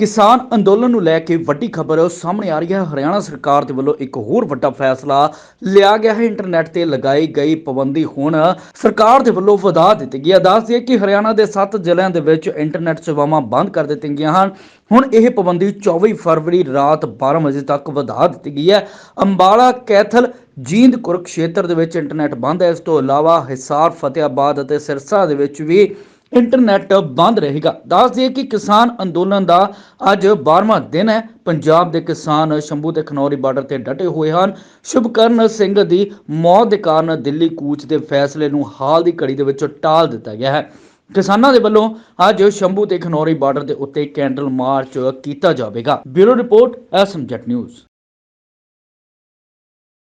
ਕਿਸਾਨ ਅੰਦੋਲਨ ਨੂੰ ਲੈ ਕੇ ਵੱਡੀ ਖਬਰ ਸਾਹਮਣੇ ਆ ਰਹੀ ਹੈ। ਹਰਿਆਣਾ ਸਰਕਾਰ ਦੇ ਵੱਲੋਂ ਇੱਕ ਹੋਰ ਵੱਡਾ ਫੈਸਲਾ ਲਿਆ ਗਿਆ ਹੈ। ਇੰਟਰਨੈਟ ਤੇ ਲਗਾਈ ਗਈ ਪਾਬੰਦੀ ਹੁਣ ਸਰਕਾਰ ਦੇ ਵੱਲੋਂ ਵਧਾ ਦਿੱਤੀ ਗਈ ਹੈ। ਦੱਸ ਦਈਏ ਕਿ ਹਰਿਆਣਾ ਦੇ 7 ਜ਼ਿਲ੍ਹਿਆਂ ਦੇ ਵਿੱਚ ਇੰਟਰਨੈਟ ਸੇਵਾਵਾਂ ਬੰਦ ਕਰ ਦਿੱਤੀਆਂ ਗਈਆਂ ਹਨ। ਹੁਣ ਇਹ ਪਾਬੰਦੀ 24 ਫਰਵਰੀ ਰਾਤ 12 ਵਜੇ ਤੱਕ ਵਧਾ ਦਿੱਤੀ ਗਈ ਹੈ। ਅੰਬਾਲਾ, ਕੈਥਲ, ਜੀਂਦ ਕੁਰਕਸ਼ੇਤਰ ਦੇ ਵਿੱਚ ਇੰਟਰਨੈਟ ਬੰਦ ਹੈ। ਇਸ ਤੋਂ ਇਲਾਵਾ ਹਿਸਾਰ ਫਤਿਆਬਾਦ ਅਤੇ ਸਿਰਸਾ ਦੇ ਵਿੱਚ ਵੀ ਇੰਟਰਨੈਟ ਬੰਦ ਰਹੇਗਾ। ਦੱਸ ਦਈਏ ਕਿ ਕਿਸਾਨ ਅੰਦੋਲਨ ਦਾ ਅੱਜ 12ਵਾਂ ਦਿਨ ਹੈ। ਪੰਜਾਬ ਦੇ ਕਿਸਾਨ ਸ਼ੰਭੂ ਤੇ ਖਨੌਰੀ ਬਾਰਡਰ ਤੇ ਡਟੇ ਹੋਏ ਹਨ। ਸ਼ੁਭਕਰਨ ਸਿੰਘ ਦੀ ਮੌਤ ਦੇ ਕਾਰਨ ਦਿੱਲੀ ਕੂਚ ਦੇ ਫੈਸਲੇ ਨੂੰ ਹਾਲ ਦੀ ਘੜੀ ਦੇ ਵਿੱਚ ਟਾਲ ਦਿੱਤਾ ਗਿਆ ਹੈ। ਕਿਸਾਨਾਂ ਦੇ ਵੱਲੋਂ ਅੱਜ ਸ਼ੰਭੂ ਤੇ ਖਨੌਰੀ ਬਾਰਡਰ ਦੇ ਉੱਤੇ ਕੈਂਡਲ ਮਾਰਚ ਕੀਤਾ ਜਾਵੇਗਾ। Bureau report S M Jatt news.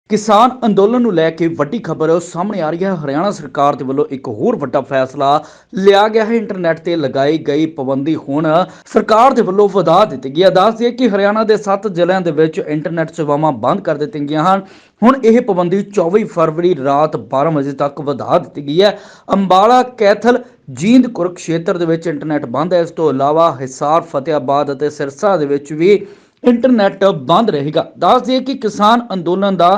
ਕਿਸਾਨ ਅੰਦੋਲਨ ਨੂੰ ਲੈ ਕੇ ਵੱਡੀ ਖਬਰ ਸਾਹਮਣੇ ਆ ਰਹੀ ਹੈ। ਹਰਿਆਣਾ ਸਰਕਾਰ ਦੇ ਵੱਲੋਂ ਇੱਕ ਹੋਰ ਵੱਡਾ ਫੈਸਲਾ ਲਿਆ ਗਿਆ ਹੈ। ਇੰਟਰਨੈਟ ਤੇ ਲਗਾਈ ਗਈ ਪਾਬੰਦੀ ਹੁਣ ਸਰਕਾਰ ਦੇ ਵੱਲੋਂ ਵਧਾ ਦਿੱਤੀ ਗਈ ਹੈ। ਦੱਸ ਦਈਏ ਕਿ ਹਰਿਆਣਾ ਦੇ 7 ਜ਼ਿਲ੍ਹਿਆਂ ਦੇ ਵਿੱਚ ਇੰਟਰਨੈਟ ਸੇਵਾਵਾਂ ਬੰਦ ਕਰ ਦਿੱਤੀਆਂ ਗਈਆਂ ਹਨ। ਹੁਣ ਇਹ ਪਾਬੰਦੀ 24 ਫਰਵਰੀ ਰਾਤ 12 ਵਜੇ ਤੱਕ ਵਧਾ ਦਿੱਤੀ ਗਈ ਹੈ। ਅੰਬਾਲਾ, ਕੈਥਲ, ਜੀਂਦ ਕੁਰਕਸ਼ੇਤਰ ਦੇ ਵਿੱਚ ਇੰਟਰਨੈਟ ਬੰਦ ਹੈ। ਇਸ ਤੋਂ ਇਲਾਵਾ ਹਿਸਾਰ ਫਤਿਆਬਾਦ ਅਤੇ ਸਿਰਸਾ ਦੇ ਵਿੱਚ ਵੀ ਇੰਟਰਨੈਟ ਬੰਦ ਰਹੇਗਾ। ਦੱਸ ਦਈਏ ਕਿ ਕਿਸਾਨ ਅੰਦੋਲਨ ਦਾ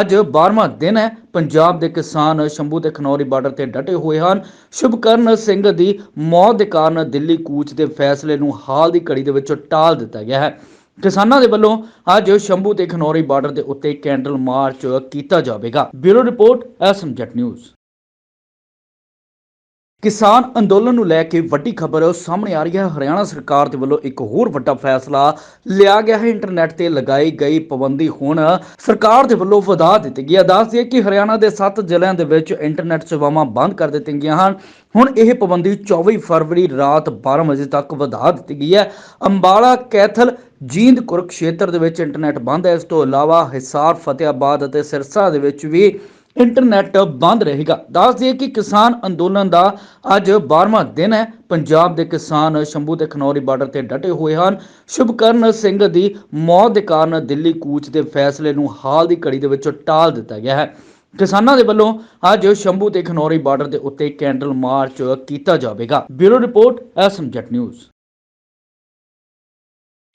ਅੱਜ 12ਵਾਂ ਦਿਨ ਹੈ। ਪੰਜਾਬ ਦੇ ਕਿਸਾਨ ਸ਼ੰਭੂ ਤੇ ਖਨੌਰੀ ਬਾਰਡਰ ਤੇ ਡਟੇ ਹੋਏ ਹਨ। ਸ਼ੁਭਕਰਨ ਸਿੰਘ ਦੀ ਮੌਤ ਦੇ ਕਾਰਨ ਦਿੱਲੀ ਕੂਚ ਦੇ ਫੈਸਲੇ ਨੂੰ ਹਾਲ ਦੀ ਘੜੀ ਦੇ ਵਿੱਚ ਟਾਲ ਦਿੱਤਾ ਗਿਆ ਹੈ। ਕਿਸਾਨਾਂ ਦੇ ਵੱਲੋਂ ਅੱਜ ਸ਼ੰਭੂ ਤੇ ਖਨੌਰੀ ਬਾਰਡਰ ਦੇ ਉੱਤੇ ਕੈਂਡਲ ਮਾਰਚ ਕੀਤਾ ਜਾਵੇਗਾ। Bureau report S M Jatt news. ਕਿਸਾਨ ਅੰਦੋਲਨ ਨੂੰ ਲੈ ਕੇ ਵੱਡੀ ਖਬਰ ਸਾਹਮਣੇ ਆ ਰਹੀ ਹੈ। ਹਰਿਆਣਾ ਸਰਕਾਰ ਦੇ ਵੱਲੋਂ ਇੱਕ ਹੋਰ ਵੱਡਾ ਫੈਸਲਾ ਲਿਆ ਗਿਆ ਹੈ। ਇੰਟਰਨੈਟ ਤੇ ਲਗਾਈ ਗਈ ਪਾਬੰਦੀ ਹੁਣ ਸਰਕਾਰ ਦੇ ਵੱਲੋਂ ਵਧਾ ਦਿੱਤੀ ਗਈ ਹੈ। ਦੱਸ ਦਈਏ ਕਿ ਹਰਿਆਣਾ ਦੇ 7 ਜ਼ਿਲ੍ਹਿਆਂ ਦੇ ਵਿੱਚ ਇੰਟਰਨੈਟ ਸੇਵਾਵਾਂ ਬੰਦ ਕਰ ਦਿੱਤੀਆਂ ਗਈਆਂ ਹਨ। ਹੁਣ ਇਹ ਪਾਬੰਦੀ 24 ਫਰਵਰੀ ਰਾਤ 12 ਵਜੇ ਤੱਕ ਵਧਾ ਦਿੱਤੀ ਗਈ ਹੈ। ਅੰਬਾਲਾ, ਕੈਥਲ, ਜੀਂਦ ਕੁਰਕਸ਼ੇਤਰ ਦੇ ਵਿੱਚ ਇੰਟਰਨੈਟ ਬੰਦ ਹੈ। ਇਸ ਤੋਂ ਇਲਾਵਾ ਹਿਸਾਰ ਫਤਿਆਬਾਦ ਅਤੇ ਸਿਰਸਾ ਦੇ ਵਿੱਚ ਵੀ ਇੰਟਰਨੈਟ ਬੰਦ ਰਹੇਗਾ। ਦੱਸ ਦਈਏ ਕਿ ਕਿਸਾਨ ਅੰਦੋਲਨ ਦਾ ਅੱਜ 12ਵਾਂ ਦਿਨ ਹੈ। ਪੰਜਾਬ ਦੇ ਕਿਸਾਨ ਸ਼ੰਭੂ ਤੇ ਖਨੌਰੀ ਬਾਰਡਰ ਤੇ ਡਟੇ ਹੋਏ ਹਨ। ਸ਼ੁਭਕਰਨ ਸਿੰਘ ਦੀ ਮੌਤ ਦੇ ਕਾਰਨ ਦਿੱਲੀ ਕੂਚ ਦੇ ਫੈਸਲੇ ਨੂੰ ਹਾਲ ਦੀ ਘੜੀ ਦੇ ਵਿੱਚ ਟਾਲ ਦਿੱਤਾ ਗਿਆ ਹੈ। ਕਿਸਾਨਾਂ ਦੇ ਵੱਲੋਂ ਅੱਜ ਸ਼ੰਭੂ ਤੇ ਖਨੌਰੀ ਬਾਰਡਰ ਦੇ ਉੱਤੇ ਕੈਂਡਲ ਮਾਰਚ ਕੀਤਾ ਜਾਵੇਗਾ। Bureau report S M Jatt news.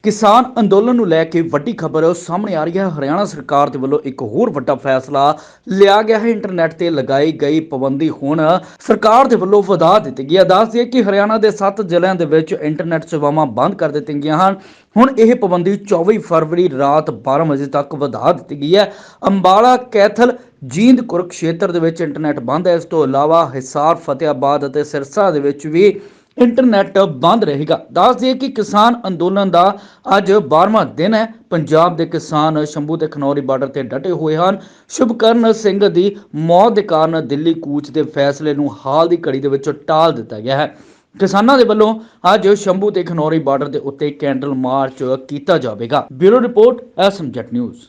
ਕਿਸਾਨ ਅੰਦੋਲਨ ਨੂੰ ਲੈ ਕੇ ਵੱਡੀ ਖਬਰ ਸਾਹਮਣੇ ਆ ਰਹੀ ਹੈ। ਹਰਿਆਣਾ ਸਰਕਾਰ ਦੇ ਵੱਲੋਂ ਇੱਕ ਹੋਰ ਵੱਡਾ ਫੈਸਲਾ ਲਿਆ ਗਿਆ ਹੈ। ਇੰਟਰਨੈਟ ਤੇ ਲਗਾਈ ਗਈ ਪਾਬੰਦੀ ਹੁਣ ਸਰਕਾਰ ਦੇ ਵੱਲੋਂ ਵਧਾ ਦਿੱਤੀ ਗਈ ਹੈ। ਦੱਸ ਦਈਏ ਕਿ ਹਰਿਆਣਾ ਦੇ 7 ਜ਼ਿਲ੍ਹਿਆਂ ਦੇ ਵਿੱਚ ਇੰਟਰਨੈਟ ਸੇਵਾਵਾਂ ਬੰਦ ਕਰ ਦਿੱਤੀਆਂ ਗਈਆਂ ਹਨ। ਹੁਣ ਇਹ ਪਾਬੰਦੀ 24 ਫਰਵਰੀ ਰਾਤ 12 ਵਜੇ ਤੱਕ ਵਧਾ ਦਿੱਤੀ ਗਈ ਹੈ। ਅੰਬਾਲਾ, ਕੈਥਲ, ਜੀਂਦ ਕੁਰਕਸ਼ੇਤਰ ਦੇ ਵਿੱਚ ਇੰਟਰਨੈਟ ਬੰਦ ਹੈ। ਇਸ ਤੋਂ ਇਲਾਵਾ ਹਿਸਾਰ ਫਤਿਆਬਾਦ ਅਤੇ ਸਿਰਸਾ ਦੇ ਵਿੱਚ ਵੀ ਇੰਟਰਨੈਟ ਬੰਦ ਰਹੇਗਾ। ਦੱਸ ਦਈਏ ਕਿ ਕਿਸਾਨ ਅੰਦੋਲਨ ਦਾ ਅੱਜ 12ਵਾਂ ਦਿਨ ਹੈ। ਪੰਜਾਬ ਦੇ ਕਿਸਾਨ ਸ਼ੰਭੂ ਤੇ ਖਨੌਰੀ ਬਾਰਡਰ ਤੇ ਡਟੇ ਹੋਏ ਹਨ। ਸ਼ੁਭਕਰਨ ਸਿੰਘ ਦੀ ਮੌਤ ਦੇ ਕਾਰਨ ਦਿੱਲੀ ਕੂਚ ਦੇ ਫੈਸਲੇ ਨੂੰ ਹਾਲ ਦੀ ਘੜੀ ਦੇ ਵਿੱਚ ਟਾਲ ਦਿੱਤਾ ਗਿਆ ਹੈ। ਕਿਸਾਨਾਂ ਦੇ ਵੱਲੋਂ ਅੱਜ ਸ਼ੰਭੂ ਤੇ ਖਨੌਰੀ ਬਾਰਡਰ ਦੇ ਉੱਤੇ ਕੈਂਡਲ ਮਾਰਚ ਕੀਤਾ ਜਾਵੇਗਾ। Bureau report S M Jatt news.